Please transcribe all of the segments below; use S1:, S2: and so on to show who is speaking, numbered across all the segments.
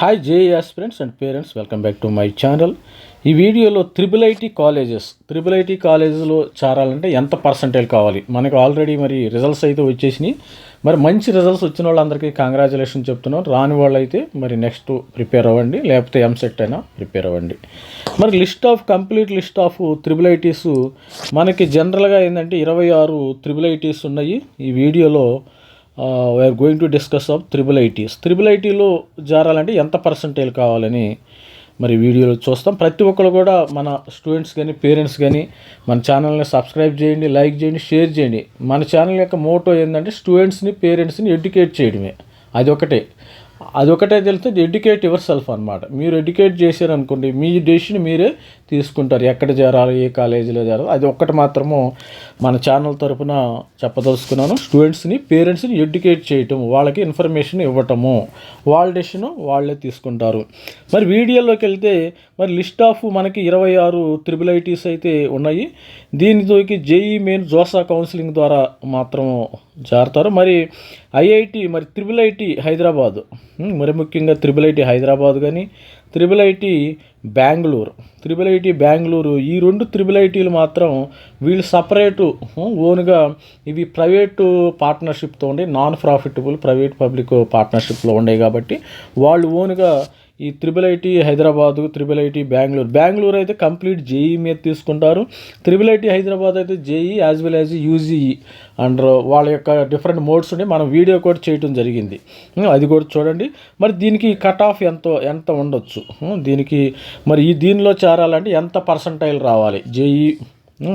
S1: Hi JEE aspirants and parents welcome back to my channel ఈ వీడియోలో triple IT colleges triple IT కాలేజెస్లో చేరాలంటే ఎంత పర్సంటేజ్ కావాలి? మనకు ఆల్రెడీ మరి రిజల్ట్స్ అయితే వచ్చేసినాయి. మరి మంచి రిజల్ట్స్ వచ్చిన వాళ్ళందరికీ కంగ్రాచులేషన్ చెప్తున్నాం. రాని వాళ్ళు అయితే మరి నెక్స్ట్ ప్రిపేర్ అవ్వండి లేకపోతే ఎంసెట్ అయినా ప్రిపేర్ అవ్వండి. మరి list of complete list of triple ITs మనకి జనరల్గా ఏంటంటే ఇరవై ఆరు త్రిబుల్ ఐటీస్ ఉన్నాయి. ఈ వీడియోలో we're going to discuss of triple ITs triple ఐటీలో జారాలంటే ఎంత పర్సంటేజ్ కావాలని మరి వీడియోలో చూస్తాం. ప్రతి ఒక్కరు కూడా మన స్టూడెంట్స్ కానీ పేరెంట్స్ కానీ మన ఛానల్ని సబ్స్క్రైబ్ చేయండి లైక్ చేయండి షేర్ చేయండి. మన ఛానల్ యొక్క మోటో ఏంటంటే స్టూడెంట్స్ని పేరెంట్స్ని ఎడ్యుకేట్ చేయడమే. అది ఒకటే. అదొకటే తెలిస్తే ఎడ్యుకేట్ యువర్ సెల్ఫ్ అనమాట మీరు ఎడ్యుకేట్ చేశారనుకోండి మీ డెసిషన్ మీరే తీసుకుంటారు. ఎక్కడ చేరాలి ఏ కాలేజీలో చేరాలి అది ఒక్కటి మాత్రము మన ఛానల్ తరపున చెప్పదలుచుకున్నాను. స్టూడెంట్స్ని పేరెంట్స్ని ఎడ్యుకేట్ చేయటం వాళ్ళకి ఇన్ఫర్మేషన్ ఇవ్వటము వాళ్ళ డెసిషన్ వాళ్ళే తీసుకుంటారు. మరి వీడియోలోకి వెళ్తే మరి లిస్ట్ ఆఫ్ మనకి ఇరవై ఆరు త్రిబుల్ ఐటీస్ అయితే ఉన్నాయి. దీనితోకి జేఈ మెయిన్ జోసా కౌన్సిలింగ్ ద్వారా మాత్రం జారుతారు. మరి ఐఐటి మరి త్రిబుల్ ఐటీ హైదరాబాద్. మరి ముఖ్యంగా త్రిబుల్ ఐటీ హైదరాబాద్ కానీ triple IT Bengaluru. Triple IT Bengaluru ఈ రెండు త్రిబుల్ ఐటీలు మాత్రం వీళ్ళు సపరేటు ఓన్గా ఇవి ప్రైవేటు పార్ట్నర్షిప్తో ఉండే నాన్ ప్రాఫిటబుల్ ప్రైవేట్ పబ్లిక్ పార్ట్నర్షిప్లో ఉండే కాబట్టి వాళ్ళు ఓన్గా ఈ triple IT Hyderabad triple IT Bengaluru. Bengaluru అయితే కంప్లీట్ జేఈ మీద తీసుకుంటారు. త్రిబుల్ ఐటీ హైదరాబాద్ అయితే JEE as well as UGEE and వాళ్ళ యొక్క డిఫరెంట్ మోడ్స్ ఉండి మనం వీడియో కూడా చేయటం జరిగింది. అది కూడా చూడండి. మరి దీనికి కట్ ఆఫ్ ఎంతో ఎంత ఉండొచ్చు? దీనికి మరి ఈ దీనిలో చేరాలంటే ఎంత పర్సంటైల్ రావాలి? జేఈ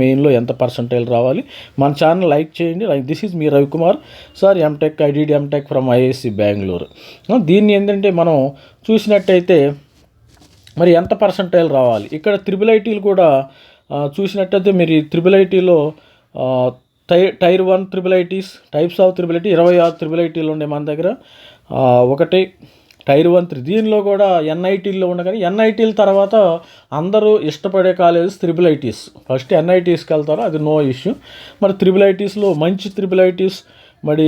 S1: మెయిన్లో ఎంత పర్సంటైల్ రావాలి. మన ఛానల్ లైక్ చేయండి. Like this is me Ravikumar sir MTech IDD MTech from IAC Bengaluru. దీన్ని ఏంటంటే మనం చూసినట్టయితే మరి ఎంత పర్సంటైల్ రావాలి? ఇక్కడ త్రిబుల్ ఐటీలు కూడా చూసినట్టయితే మీరు త్రిబుల్ ఐటీలో tie tier one triple ITs types of triple IT ఇరవై ఆరు త్రిబుల్ ఐటీలు ఉండే మన దగ్గర. ఒకటి టైర్ వన్ త్రీ. దీనిలో కూడా ఎన్ఐటీల్లో ఉండగానే ఎన్ఐటీల తర్వాత అందరూ ఇష్టపడే కాలేజెస్ త్రిబుల్ ఐటీస్. ఫస్ట్ ఎన్ఐటీస్కి వెళ్తారు? అది నో ఇష్యూ. మరి త్రిబుల్ ఐటీస్లో మంచి త్రిబుల్ ఐటీస్ మరి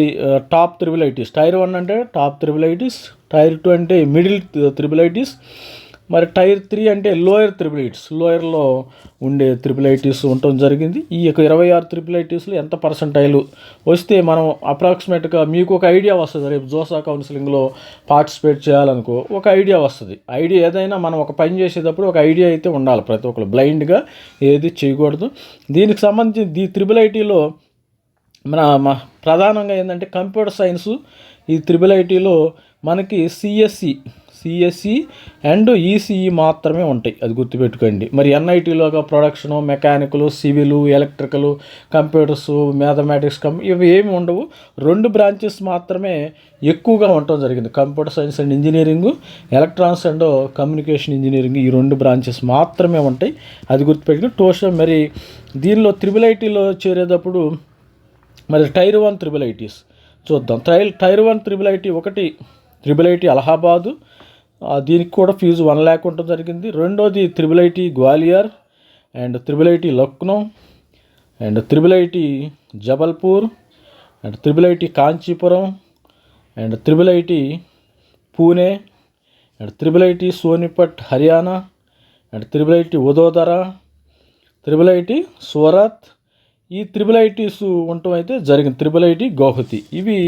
S1: top triple ITs. Tier one అంటే top triple ITs tier two అంటే మిడిల్ త్రిబుల్ ఐటీస్. మరి టైర్ త్రీ అంటే లోయర్ త్రిబుల్ ఐటీస్ లోయర్లో ఉండే త్రిబుల్ ఐటీస్ ఉండటం జరిగింది. ఈ యొక్క ఇరవై ఆరు త్రిబుల్ ఐటీస్లో ఎంత పర్సంటైలు వస్తే మనం అప్రాక్సిమేట్గా మీకు ఒక ఐడియా వస్తుంది. రేపు జోసా కౌన్సిలింగ్లో పార్టిసిపేట్ చేయాలనుకో ఒక ఐడియా వస్తుంది. ఐడియా ఏదైనా మనం ఒక పని చేసేటప్పుడు ఒక ఐడియా అయితే ఉండాలి ప్రతి ఒక్కరు బ్లైండ్గా ఏది చేయకూడదు. దీనికి సంబంధించి ఈ త్రిబుల్ ఐటీలో మన ప్రధానంగా ఏంటంటే కంప్యూటర్ సైన్స్ ఈ త్రిబుల్ ఐటీలో మనకి సిఎస్సి సిఎస్సి అండ్ ఈసీఈ మాత్రమే ఉంటాయి. అది గుర్తుపెట్టుకోండి. మరి ఎన్ఐటీలోగా production mechanical civil electrical computers mathematics cum ఇవి ఏమి ఉండవు. రెండు బ్రాంచెస్ మాత్రమే ఎక్కువగా ఉండటం జరిగింది. Computer science and engineering electronics and communication engineering ఈ రెండు బ్రాంచెస్ మాత్రమే ఉంటాయి. అది గుర్తుపెట్టుకుని టోషం మరి దీనిలో త్రిబుల్ ఐటీలో చేరేటప్పుడు మరి టైర్ వన్ త్రిబుల్ ఐటీస్ చూద్దాం. Tier tier one triple IT ఒకటి త్రిబుల్ ఐటీ అలహాబాదు దీనికి కూడా ఫీజు వన్ ల్యాక్ ఉండటం జరిగింది. రెండోది triple IT Gwalior and triple IT Lucknow and triple IT Jabalpur and triple IT Kancheepuram and triple IT Pune and triple IT Sonipat Haryana and triple IT Vadodara triple IT Surat. ఈ triple ITs ఉండటం అయితే జరిగింది. Triple IT Guwahati. ఇవి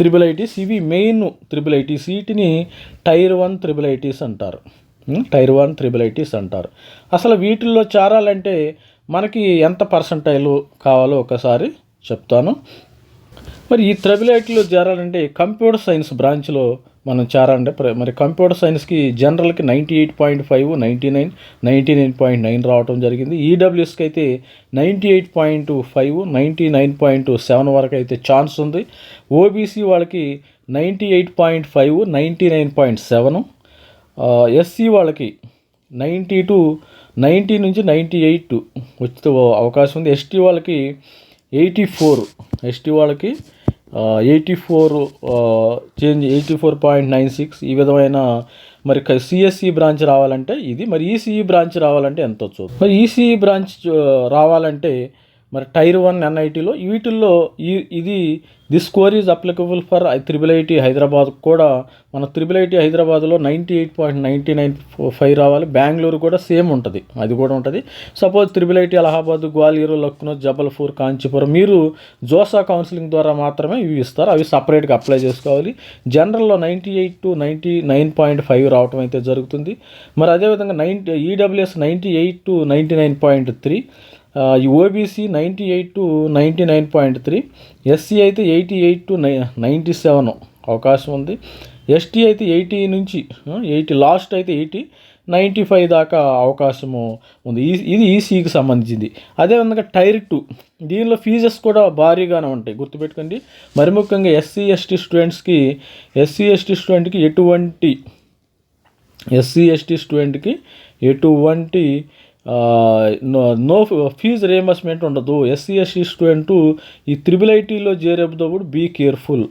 S1: triple ITs ఇవి main triple ITs వీటిని tier one triple ITs అంటారు. Tier one triple ITs అంటారు. అసలు వీటిల్లో చేరాలంటే మనకి ఎంత పర్సంటైలు కావాలో ఒకసారి చెప్తాను. మరి ఈ త్రిబుల్ ఐటీలో చేరాలంటే కంప్యూటర్ సైన్స్ బ్రాంచ్లో మనం చేరాలంటే ప్ర- మరి కంప్యూటర్ సైన్స్కి జనరల్కి ninety eight point five ninety nine ninety nine point nine రావడం జరిగింది. ఈడబ్ల్యూఎస్కి అయితే ninety eight point five ninety nine point seven వరకు అయితే ఛాన్స్ ఉంది. ఓబీసీ వాళ్ళకి ninety eight point five ninety nine point seven SC వాళ్ళకి నైంటీ టు నైంటీ నుంచి నైంటీ ఎయిట్ వచ్చే అవకాశం ఉంది. ఎస్టీ వాళ్ళకి ఎయిటీ ఫోర్ ఎస్టీ వాళ్ళకి eighty four change eighty four point nine six ఈ విధమైన మరి సిఎస్ఈ బ్రాంచ్ రావాలంటే ఇది మరి ఈసీఈ బ్రాంచ్ రావాలంటే ఎంత వచ్చు మరి ఈసీఈ బ్రాంచ్ uh, రావాలంటే మరి టైర్ వన్ ఎన్ఐటీలో వీటిల్లో ఈ ఇది this score is applicable for triple IT Hyderabad కూడా. మన త్రిబుల్ ఐటీ హైదరాబాద్లో ninety eight point ninety nine five రావాలి. బెంగళూరు కూడా సేమ్ ఉంటుంది. అది కూడా ఉంటుంది. Suppose triple IT Allahabad Gwalior Lucknow Jabalpur Kancheepuram మీరు జోసా కౌన్సిలింగ్ ద్వారా మాత్రమే ఇవి ఇస్తారు. అవి సపరేట్గా అప్లై చేసుకోవాలి. జనరల్లో ninety eight to ninety nine point five రావటం అయితే జరుగుతుంది. మరి అదేవిధంగా ninety EWS ninety eight to ninety nine point three ఈ OBC ninety eight to ninety nine point three SC అయితే eighty eight to nine ninety seven అవకాశం ఉంది. ST అయితే ఎయిటీ నుంచి ఎయిటీ లాస్ట్ అయితే ఎయిటీ నైంటీ ఫైవ్ దాకా అవకాశము ఉంది. ఈ ఇది ఈసీకి సంబంధించింది. అదేవిధంగా టైర్ టూ దీనిలో ఫీజెస్ కూడా భారీగానే ఉంటాయి. గుర్తుపెట్టుకోండి. మరి ముఖ్యంగా ఎస్సీ ఎస్టీ స్టూడెంట్స్కి ఎస్సీ ఎస్టీ స్టూడెంట్కి ఎటువంటి ఎస్సీ ఎస్టీ స్టూడెంట్కి ఎటువంటి నో నో ఫీజు రియంబర్స్మెంట్ ఉండదు. ఎస్సీ ఎస్సీ స్టూడెంట్ ఈ త్రిబుల్ ఐటీలో చేరేటప్పుడు be careful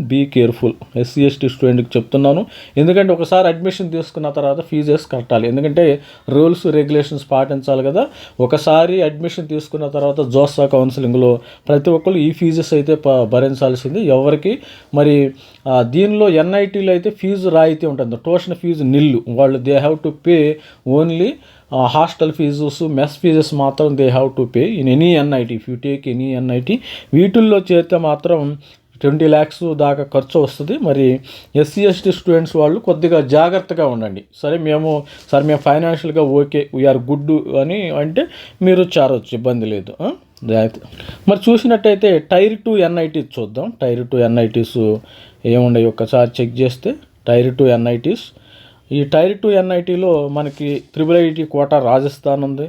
S1: be careful SC ST స్టూడెంట్కి చెప్తున్నాను. ఎందుకంటే ఒకసారి అడ్మిషన్ తీసుకున్న తర్వాత ఫీజెస్ కట్టాలి. ఎందుకంటే రూల్స్ రెగ్యులేషన్స్ పాటించాలి కదా. ఒకసారి అడ్మిషన్ తీసుకున్న తర్వాత జోస్సా కౌన్సిలింగ్లో ప్రతి ఒక్కరు ఈ ఫీజెస్ అయితే భరించాల్సింది. ఎవరికి? మరి దీనిలో ఎన్ఐటీలో అయితే ఫీజు రాయితీ ఉంటుంది. ట్యూషన్ ఫీజు నిల్లు వాళ్ళు they have to pay only hostel fees mess fees మాత్రం they have to pay in any NIT if you take any NIT వీటిల్లో చేస్తే మాత్రం ట్వంటీ ల్యాక్స్ దాకా ఖర్చు వస్తుంది. మరి ఎస్సీ ఎస్టీ స్టూడెంట్స్ వాళ్ళు కొద్దిగా జాగ్రత్తగా ఉండండి. సరే మేము సార్ మేము ఫైనాన్షియల్గా ఓకే వీఆర్ గుడ్ అని అంటే మీరు చేరొచ్చు ఇబ్బంది లేదు. మరి చూసినట్టయితే టైర్ టూ ఎన్ఐటీస్ చూద్దాం. టైర్ టూ ఎన్ఐటీస్ ఏమున్నాయి ఒక్కసారి చెక్ చేస్తే. టైర్ టూ ఎన్ఐటీస్ ఈ టైర్ టూ ఎన్ఐటీలో మనకి త్రిబుల్ ఐటీ కోట రాజస్థాన్ ఉంది.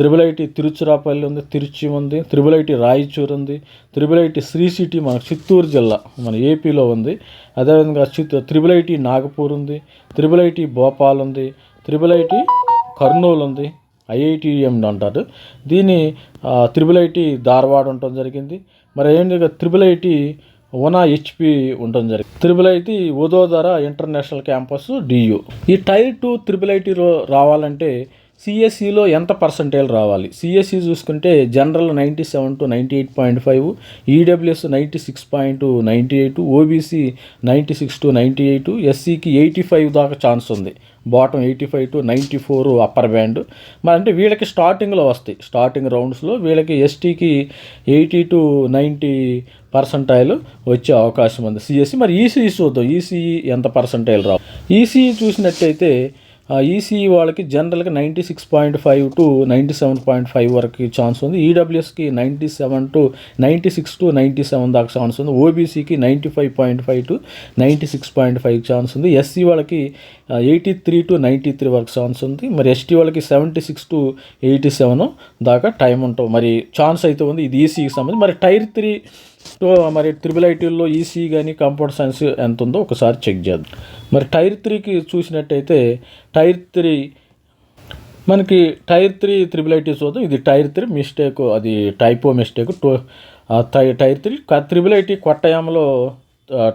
S1: త్రిబుల్ ఐటీ తిరుచిరాపల్లి ఉంది తిరుచి ఉంది త్రిబుల్ ఐటీ రాయచూర్ ఉంది త్రిబుల్ ఐటీ శ్రీ సిటీ మన చిత్తూరు జిల్లా మన ఏపీలో ఉంది అదేవిధంగా చిత్తూ త్రిబుల్ ఐటీ నాగపూర్ ఉంది త్రిబుల్ ఐటీ భోపాల్ ఉంది త్రిబుల్ ఐటీ కర్నూలు ఉంది ఐఐటిఎం అంటారు దీని త్రిబుల్ ఐటీ ధార్వాడ్ ఉండటం జరిగింది మరి ఏంటి త్రిబుల్ ఐటీ ఓనా హెచ్పి ఉండటం జరిగింది triple IT Vadodara international campus Diu ఈ టైర్ టూ త్రిబుల్ ఐటీలో రావాలంటే సిఎస్సిలో ఎంత పర్సంటేజ్ రావాలి? సిఎస్సి చూసుకుంటే general ninety seven to ninety eight point five EWS ninety six point ninety eight OBC ninety six to ninety eight ఎస్సీకి eighty five దాకా chance ఉంది. Bottom eighty five to ninety four upper band. మరి అంటే వీళ్ళకి స్టార్టింగ్లో వస్తాయి. Starting రౌండ్స్లో వీళ్ళకి ఎస్టీకి eighty to ninety percentile వచ్చే అవకాశం ఉంది. సిఎస్సి మరి ఈసీఈ చూద్దాం. ఈసీఈ ఎంత పర్సంటైల్ రావు ఈసీఈ చూసినట్టయితే ఈసీఈ వాళ్ళకి జనరల్గా ninety six point five to ninety seven point five వరకు ఛాన్స్ ఉంది. ఈడబ్ల్యూఎస్కి ninety seven to ninety six to ninety seven దాకా ఛాన్స్ ఉంది. ఓబీసీకి ninety five point five to ninety six point five chance ఉంది. SC వాళ్ళకి eighty three to ninety three వరకు chance ఉంది. మరి ST వాళ్ళకి seventy six to eighty seven దాకా time ఉంటుంది మరి ఛాన్స్ అయితే ఉంది. ఇది ఈసీకి సంబంధించి. మరి టైర్ త్రీ సో మరి త్రిబుల్ ఐటీల్లో ఈసీ కానీ కంప్యూటర్ సైన్స్ ఎంత ఉందో ఒకసారి చెక్ చేద్దాం. మరి టైర్ త్రీకి చూసినట్టయితే టైర్ త్రీ మనకి టైర్ త్రీ త్రిబుల్ ఐటీ చూద్దాం. ఇది టైర్ త్రీ మిస్టేక్ అది టైపో మిస్టేక్. టో టై- టైర్ త్రీ త్రిబుల్ ఐటీ కొట్టయాంలో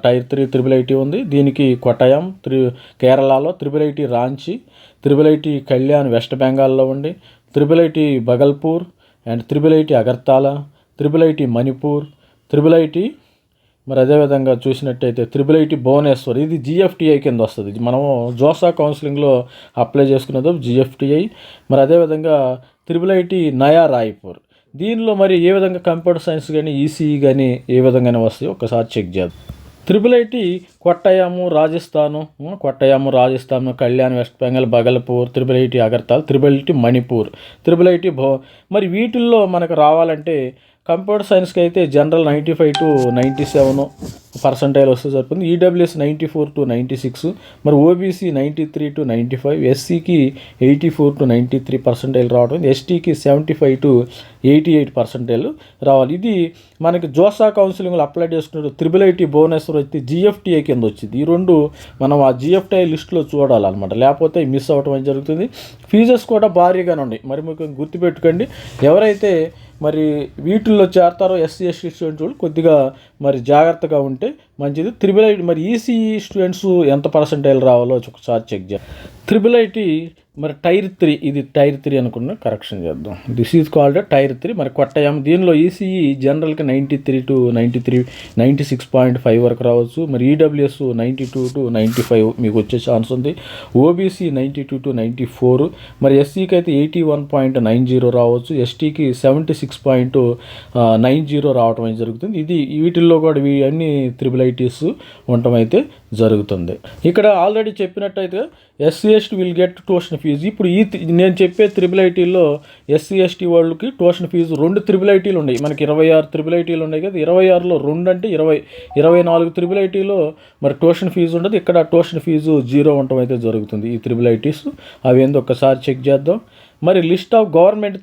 S1: టైర్ త్రీ త్రిబుల్ ఐటీ ఉంది. దీనికి కొట్టయం త్రి కేరళలో triple IT Ranchi triple IT Kalyan west బెంగాల్లో ఉండి triple IT Bhagalpur and triple IT Agartala triple IT Manipur triple IT మరి అదేవిధంగా చూసినట్టయితే త్రిబుల్ ఐటీ భువనేశ్వర్ ఇది జిఎఫ్టిఐ కింద వస్తుంది. ఇది మనము జోసా కౌన్సిలింగ్లో అప్లై చేసుకున్నది జిఎఫ్టిఐ మరి అదేవిధంగా త్రిబుల్ ఐటీ నయా రాయ్పూర్ దీనిలో మరి ఏ విధంగా కంప్యూటర్ సైన్స్ కానీ ఈసీఈ కానీ ఏ విధంగానే వస్తాయి ఒకసారి చెక్ చేద్దాం. Triple IT Kottayam Rajasthan Kottayam Rajasthan Kalyan west Bengal Bhagalpur triple IT Agartala triple IT Manipur triple IT భో మరి వీటిల్లో మనకు రావాలంటే కంప్యూటర్ సైన్స్కి అయితే general ninety five to ninety seven percentile వస్తే సరిపోతుంది. EWS ninety four to ninety six మరి OBC ninety three to ninety five ఎస్సీకి eighty four to ninety three percentile రావడం ఎస్టీకి seventy five to eighty eight percentile రావాలి. ఇది మనకి JoSAA కౌన్సిలింగ్లో apply చేసుకున్న త్రిబుల్ ఐటీ భువనేశ్వర్ వచ్చి జిఎఫ్టీఐ కింద వచ్చింది. ఈ రెండు మనం ఆ జిఎఫ్టీఐ లిస్టులో చూడాలన్నమాట. లేకపోతే మిస్ అవ్వటం జరుగుతుంది? ఫీజెస్ కూడా భారీగానే ఉన్నాయి. మరి మీకు గుర్తుపెట్టుకోండి ఎవరైతే మరి వీటిల్లో చేరతారో ఎస్సీ ఎస్టీ స్టూడెంట్స్ వాళ్ళు కొద్దిగా మరి జాగ్రత్తగా ఉంటే మంచిది. త్రిబుల్ ఐటీ మరి ఈసీఈ స్టూడెంట్స్ ఎంత పర్సంటైల్ రావాలో ఒకసారి చెక్ చేయాలి. త్రిబుల్ ఐటీ మరి టైర్ త్రీ ఇది టైర్ త్రీ అనుకున్న కరెక్షన్ చేద్దాం. This is called tier three. మరి కొట్టయాం దీనిలో ఈసీఈ జనరల్గా ninety three to ninety three ninety six point five వరకు రావచ్చు. మరి EWS ninety two to ninety five మీకు వచ్చే ఛాన్స్ ఉంది. OBC ninety two to ninety four మరి ఎస్సీకి అయితే eighty one point nine zero రావచ్చు ఎస్టీకి seventy six point nine zero రావటం అయితే జరుగుతుంది. ఇది వీటిల్లో కూడా ఇవి అన్ని త్రిబుల్ ఐటీస్ ఉండటం అయితే జరుగుతుంది. ఇక్కడ already చెప్పినట్టయితే SC ST will get tuition fee ఇప్పుడు ఈ నేను చెప్పే త్రిబుల్ ఐటీలో ఎస్సీ ఎస్టీ వాళ్ళకి ట్యూషన్ ఫీజు రెండు త్రిబుల్ ఐటీలు ఉన్నాయి. మనకి ఇరవై ఆరు త్రిబుల్ ఐటీలు ఉన్నాయి కదా. ఇరవై ఆరులో రెండు అంటే ఇరవై ఇరవై నాలుగు త్రిబుల్ ఐటీలో మరి ట్యూషన్ ఫీజు ఉండదు. ఇక్కడ ట్యూషన్ ఫీజు జీరో ఉండటం అయితే జరుగుతుంది ఈ త్రిబుల్ ఐటీస్ అవి ఏందో ఒకసారి చెక్ చేద్దాం. మరి లిస్ట్ ఆఫ్ గవర్నమెంట్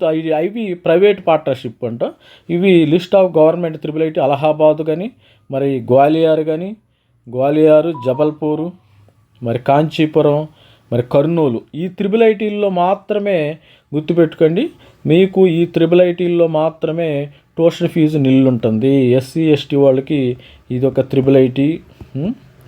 S1: ఇవి ప్రైవేట్ పార్ట్నర్షిప్ అంట. ఇవి list of government triple IT Allahabad కానీ మరి గ్వాలియర్ కానీ గ్వాలియర్ జబల్పూరు మరి కాంచీపురం మరి కర్నూలు. ఈ త్రిబుల్ ఐటీల్లో మాత్రమే గుర్తుపెట్టుకోండి మీకు ఈ త్రిబుల్ ఐటీల్లో మాత్రమే ట్యూషన్ ఫీజు నిల్లు ఉంటుంది ఎస్సీ ఎస్టీ వాళ్ళకి ఇది ఒక త్రిబుల్ ఐటీ.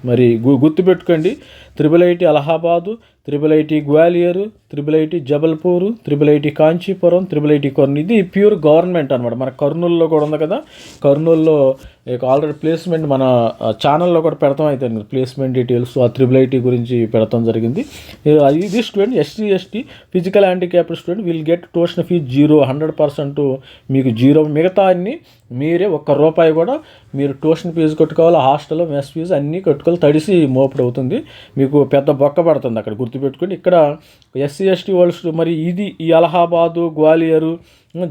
S1: మరి గు గుర్తుపెట్టుకోండి triple IT Allahabad triple IT Gwalior triple IT Jabalpur triple IT Kanchipuram triple IT Kurnool ఇది ప్యూర్ గవర్నమెంట్ అనమాట మన కర్నూలులో కూడా ఉంది కదా. కర్నూలులో ఆల్రెడీ ప్లేస్మెంట్ మన ఛానల్లో కూడా పెడతాం అయితే. ప్లేస్మెంట్ డీటెయిల్స్ ఆ త్రిబుల్ ఐటీ గురించి పెడతాం జరిగింది. ఇది- student SC ST physical handicapped student will get tuition fee zero hundred percent మీకు జీరో మిగతా అన్ని మీరే ఒక్క రూపాయి కూడా మీరు ట్యూషన్ ఫీజు కట్టుకోవాలి హాస్టల్లో మెస్ ఫీజు అన్నీ కట్టుకోవాలి తడిసి మోపుడు అవుతుంది మీకు మీకు పెద్ద బొక్క పడుతుంది అక్కడ గుర్తుపెట్టుకోండి ఇక్కడ ఎస్సీ ఎస్టీ వాళ్ళు మరి ఇది ఈ అలహాబాదు గ్వాలియరు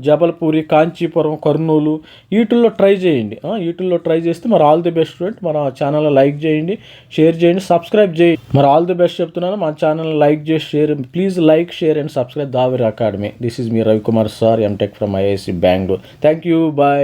S1: జబల్పూరి కాంచీపురం కర్నూలు వీటిల్లో ట్రై చేయండి. వీటిల్లో ట్రై చేస్తే మరి ఆల్ ది బెస్ట్ స్టూడెంట్. మన ఛానల్ లైక్ చేయండి షేర్ చేయండి సబ్స్క్రైబ్ చేయండి మరి ఆల్ ది బెస్ట్ చెప్తున్నాను మన ఛానల్ లైక్ చేసి share please like share and subscribe Davir academy. This is me Ravikumar sir MTech from IIC Bengaluru thank you bye